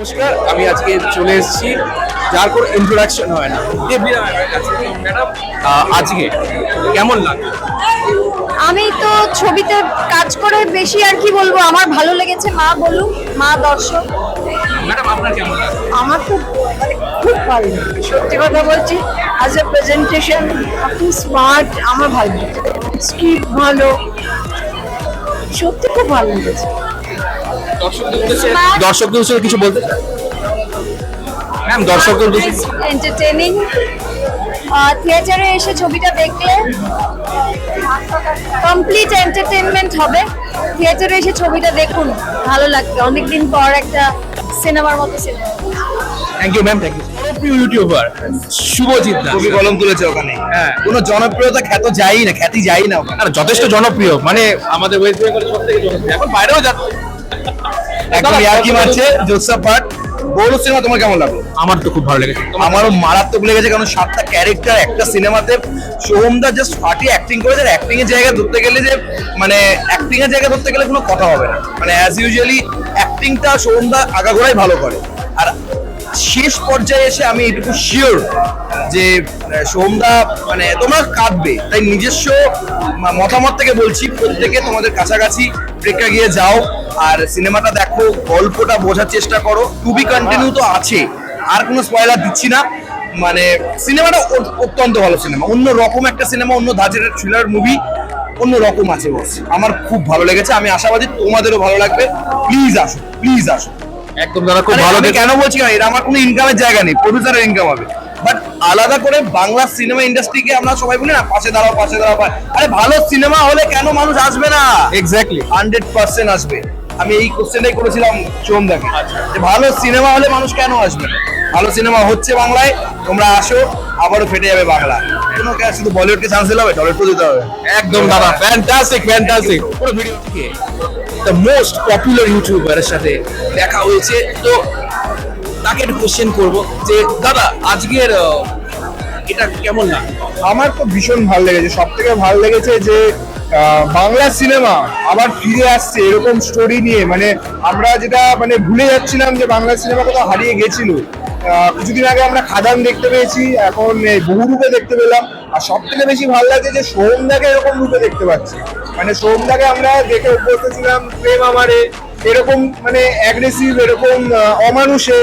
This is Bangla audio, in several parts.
নমস্কার আমি আজকে চলে এসেছি। যার কোনো ইন্ট্রোডাকশন হয় না। ম্যাডাম আজকে কেমন লাগে আমি তো ছবিতে কাজ করে বেশি আর কি বলব আমার ভালো লেগেছে মা বলুন মা দর্শক। ম্যাডাম আপনার কেমন লাগে আমার তো মানে খুব ভালো সত্যি কথা বলছি আজ এ প্রেজেন্টেশন আপনি স্মার্ট আমার ভালো লেগেছে। স্ক্রিপ্ট ভালো সত্যি খুব ভালো লেগেছে। দর্শকদের উদ্দেশ্যে কিছু বলতে ম্যাম দর্শকদের উদ্দেশ্যে এন্টারটেইনিং থিয়েটারে এসে ছবিটা দেখলে কমপ্লিট এন্টারটেনমেন্ট হবে। থিয়েটারে এসে ছবিটা দেখুন ভালো লাগবে। অনেকদিন পর একটা সিনেমার মতো cinema. Thank you ma'am thank you জনপ্রিয় ইউটিউবার শুভজিৎ দাস। কলম তুলেছে ওখানে। হ্যাঁ। কোনো জনপ্রিয়তা খ্যাত যাই না খ্যাতি যাই না আর যথেষ্ট জনপ্রিয় মানে আমাদের ওয়েস্ট বেঙ্গলের সব থেকে জনপ্রিয়। এখন বাইরেও যাচ্ছে। একদম ইয়ার্কি মারছে জোসা ভাট বড় সিনেমা তোমার কেমন লাগল? আমার তো খুব ভালো লেগেছে। আমারও মারাত্মক লেগেছে কারণ সাতটা ক্যারেক্টার একটা সিনেমাতে সোহমদা জাস্ট ফাটি অ্যাক্টিং করেছে অ্যাক্টিং এর জায়গায় ধরতে গেলে যে মানে অ্যাক্টিং এর জায়গায় ধরতে গেলে কোনো কথা হবে না। মানে অ্যাজ ইউজুয়ালি অ্যাক্টিংটা সোহমদা আগাগোড়াই ভালো করে। আর শেষ পর্যায়ে এসে আমি এটুকু শিওর যে সোমদা মানে তোমরা কাঁদবে। তাই নিজস্ব মতামত থেকে বলছি, প্রত্যেকে তোমাদের কাছাকাছি প্রেক্ষা গিয়ে যাও আর সিনেমাটা দেখো, গল্পটা বোঝার চেষ্টা করো। টু বি কন্টিনিউ তো আছে, আর কোনো স্পয়লার দিচ্ছি না। মানে সিনেমাটা অত্যন্ত ভালো সিনেমা। অন্য রকম একটা সিনেমা, অন্য ধাঁচের থ্রিলার মুভি অন্য রকম আছে বস আমার খুব ভালো লেগেছে। আমি আশাবাদী তোমাদেরও ভালো লাগবে। প্লিজ আসো প্লিজ আসো। একদম দাদা খুব ভালো আমি কেন বলছি না এটা আমার কোনো ইনকামের জায়গা নেই প্রডিউসারের ইনকাম হবে। বাট আলাদা করে বাংলা সিনেমা ইন্ডাস্ট্রিকে আমরা সবাই বলি না পাশে দাঁড়াও পাশে দাঁড়াও আরে ভালো সিনেমা হলে কেন মানুষ আসবে না? এক্স্যাক্টলি হান্ড্রেড পার্সেন্ট আসবে। আমি এই কোশ্চেনটাই করেছিলাম সোমদাকে যে ভালো সিনেমা হলে মানুষ কেন আসবে না? ভালো সিনেমা হচ্ছে বাংলায় তোমরা আসো আবারও ফেটে যাবে বাংলা। কোনো কে- শুধু বলিউডকে চান্স দিলে হবে? টলিউডকে দিতে হবে। একদম দাদা ফ্যান্টাস্টিক ফ্যান্টাস্টিক পুরো ভিডিও দ্য মোস্ট পপুলার ইউটিউবারের সাথে দেখা হয়েছে। তো তাকে একটু কোশ্চেন করব যে, দাদা, আজকের এটা কেমন লাগে আমার তো ভীষণ ভালো লেগেছে। সব থেকে ভালো লেগেছে যে বাংলা সিনেমা আবার ফিরে আসছে এরকম স্টোরি নিয়ে। মানে আমরা যেটা মানে ভুলে যাচ্ছিলাম যে বাংলা সিনেমা কোথাও হারিয়ে গেছিল। কিছুদিন আগে আমরা খাদান দেখতে পেয়েছি, এখন বহু রূপে দেখতে পেলাম। আর সব থেকে বেশি ভালো লাগছে যে সোহমদাকে এরকম রূপে দেখতে পাচ্ছি। মানে সোহমদাকে আমরা দেখে অভ্যস্ত ছিলাম প্রেম আমারে এরকম মানে অ্যাগ্রেসিভ এরকম অমানুষে।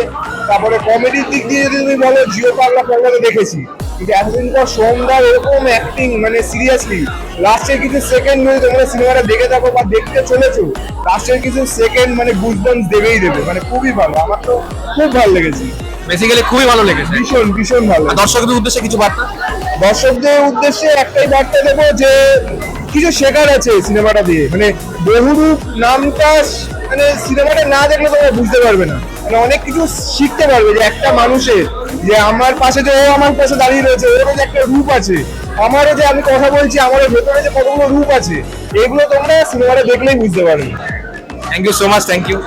তারপরে কমেডির দিক দিয়ে যদি তুমি বলো জিও পাগলা পাগলাকে দেখেছি। কিন্তু এতদিন পর সোমদার এরকম অ্যাক্টিং মানে সিরিয়াসলি লাস্টের কিছু সেকেন্ড যদি তোমরা সিনেমাটা দেখে থাকো বা দেখতে চলেছো লাস্টের কিছু সেকেন্ড মানে গুজবান্স দেবেই দেবে। মানে খুবই ভালো আমার তো খুব ভালো লেগেছে। বেসিক্যালি খুবই ভালো লেগেছে। ভীষণ ভীষণ ভালো দর্শকদের উদ্দেশ্যে কিছু বার্তা? দর্শকদের উদ্দেশ্যে একটাই বার্তা দেবো যে কিছু শেখার আছে সিনেমাটা দিয়ে। মানে বহুরূপ নামটা মানে সিনেমাটা না দেখলে তোমরা বুঝতে পারবে না। মানে অনেক কিছু শিখতে পারবে যে একটা মানুষের যে আমার পাশে যে ও আমার পাশে দাঁড়িয়ে রয়েছে ওরও যে একটা রূপ আছে। আমারও যে আমি কথা বলছি আমারও ভেতরে যে কতগুলো রূপ আছে এগুলো তোমরা সিনেমাটা দেখলেই বুঝতে পারবে। Thank you so much thank you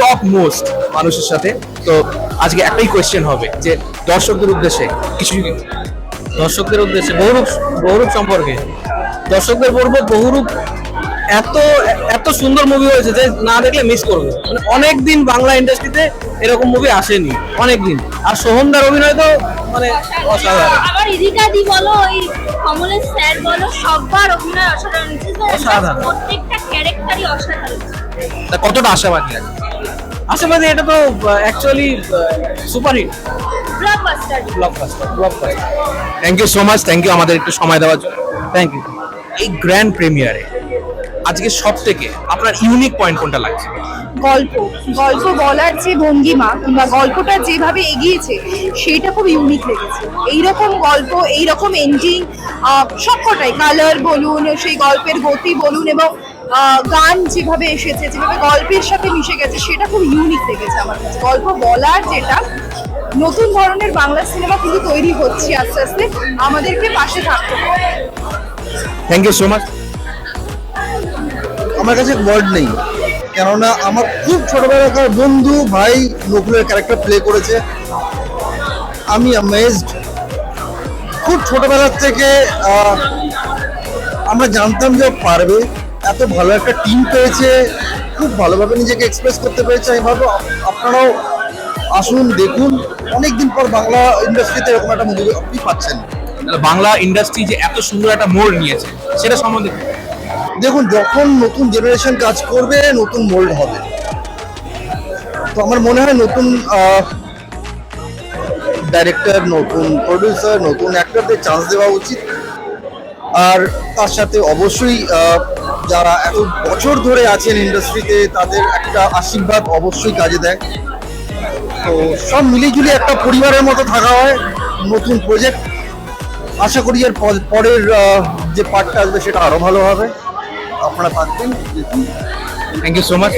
top most মানুষের সাথে? তো আজকে একটাই কোয়েশ্চেন হবে যে দর্শকদের উদ্দেশ্যে কিছু দর্শকদের উদ্দেশ্যে বহুরূপ বহুরূপ সম্পর্কে। দর্শকদের বলব বহুরূপ এত এত সুন্দর মুভি হয়েছে যে না দেখলে মিস করবে। মানে অনেক দিন বাংলা ইন্ডাস্ট্রিতে এরকম মুভি আসেনি অনেক দিন আর সোহমদার অভিনয় তো মানে অসাধারণ। আবার ইদিকা দি বলো ওই কমলেশ স্যার বলো সবার অভিনয় অসাধারণ। অসাধারণ। প্রত্যেকটা ক্যারেক্টারই অসাধারণ। তা কতটা আশাবাদী? আছে আশেপাশে এটা তো actually superhit blockbuster blockbuster blockbuster thank you so much thank you আমাদের একটু সময় দেওয়ার জন্য। থ্যাংক ইউ এই গ্র্যান্ড প্রিমিয়ারে আজকে সব থেকে আপনার ইউনিক পয়েন্ট কোনটা লাগছে? গল্প। গল্প বলার যে ভঙ্গিমা কিংবা গল্পটা যেভাবে এগিয়েছে সেটা খুব ইউনিক লেগেছে। এইরকম গল্প এইরকম এন্ডিং সবকটাই কালার বলুন সেই গল্পের গতি বলুন এবং গান যেভাবে এসেছে যেভাবে গল্পের সাথে মিশে গেছে সেটা খুব ইউনিক লেগেছে আমার কাছে। গল্প বলার যেটা নতুন ধরনের বাংলা সিনেমা কিন্তু তৈরি হচ্ছে আস্তে আস্তে। আমাদেরকে পাশে থাকতে থ্যাংক ইউ সো মাচ আমার কাছে ওয়ার্ড নেই, কেননা আমার খুব ছোটবেলাকার বন্ধু ভাই নকুলের ক্যারেক্টার প্লে করেছে। আমি অ্যামেজড খুব ছোটবেলার থেকে আমরা জানতাম যে পারবে। এত ভালো একটা টিম পেয়েছে। খুব ভালোভাবে নিজেকে এক্সপ্রেস করতে পেরেছে। আমি ভাবো আপনারাও আসুন, দেখুন। অনেকদিন পর বাংলা ইন্ডাস্ট্রিতে এরকম একটা মুভি আপনি পাচ্ছেন। বাংলা ইন্ডাস্ট্রি যে এত সুন্দর একটা মোড় নিয়েছে সেটা সম্বন্ধে দেখুন যখন নতুন জেনারেশন কাজ করবে নতুন মোল্ড হবে। তো আমার মনে হয় নতুন ডাইরেক্টর নতুন প্রডিউসার নতুন অ্যাক্টরদের চান্স দেওয়া উচিত। আর তার সাথে অবশ্যই আহ, যারা এত বছর ধরে আছেন ইন্ডাস্ট্রিতে তাদের একটা আশীর্বাদ অবশ্যই কাজে দেয়। তো সব মিলিয়ে একটা পরিবারের মতো থাকা হয়, নতুন প্রজেক্ট আশা করি এর পর- পরের যে পার্টটা আসবে সেটা আরও ভালো হবে। আপনারা থাকবেন। Thank you so much